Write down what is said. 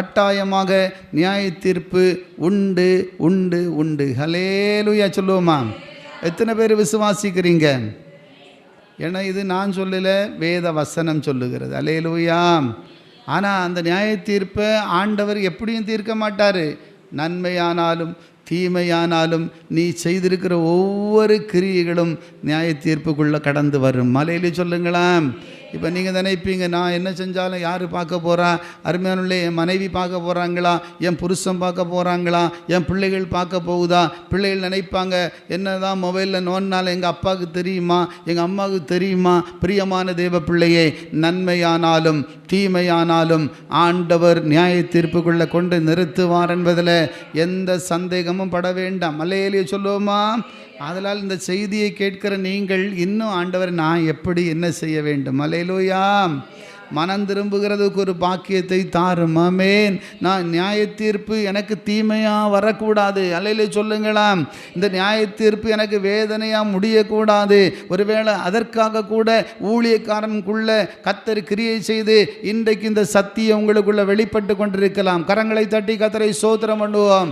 கட்டாயமாக நியாய தீர்ப்பு உண்டு உண்டு உண்டு. ஹலேலுயா சொல்லுவோமா? எத்தனை பேர் விசுவாசிக்கிறீங்க? ஏன்னா இது நான் சொல்லல வேத வசனம் சொல்லுகிறது. அலேலுயா ஆனால் அந்த நியாய தீர்ப்பை ஆண்டவர் எப்படியும் தீர்க்க மாட்டார். நன்மையானாலும் தீமையானாலும் நீ செய்திருக்கிற ஒவ்வொரு கிரியைகளும் நியாய தீர்ப்புக்குள்ளே கடந்து வரும். மலையிலே சொல்லுங்களேன். இப்போ நீங்கள் நினைப்பீங்க நான் என்ன செஞ்சாலும் யார் பார்க்க போகிறா அருமையானுள்ள என் மனைவி பார்க்க போகிறாங்களா என் புருஷன் பார்க்க போகிறாங்களா என் பிள்ளைகள் பார்க்க போகுதா? பிள்ளைகள் நினைப்பாங்க என்ன தான் மொபைலில் நோன்னாலும் எங்கள் அப்பாவுக்கு தெரியுமா? எங்கள் அம்மாவுக்கு தெரியுமா? பிரியமான தேவ பிள்ளையே நன்மையானாலும் தீமையானாலும் ஆண்டவர் நியாய தீர்ப்புக்குள்ளே கொண்டு நிறுத்துவார் என்பதில் எந்த சந்தேகமும் பட வேண்டாம். மலையிலேயே சொல்லுவோமா? அதனால் இந்த செய்தியை கேட்கிற நீங்கள் இன்னும் ஆண்டவர் நான் எப்படி என்ன செய்ய வேண்டும்? மலை அலையிலோயா மனம் திரும்புகிறதுக்கு ஒரு பாக்கியத்தை தாரும். ஆமேன். நான் நியாய தீர்ப்பு எனக்கு தீமையாக வரக்கூடாது. அலையில சொல்லுங்களாம் இந்த நியாய தீர்ப்பு எனக்கு வேதனையாக முடியக்கூடாது. ஒருவேளை அதற்காக கூட ஊழியக்காரனுக்குள்ள கத்தர் கிரியை செய்து இன்றைக்கு இந்த சத்தியம் உங்களுக்குள்ள வெளிப்பட்டு கொண்டிருக்கலாம். கரங்களை தட்டி கத்தரை சோத்திரம் பண்ணுவோம்.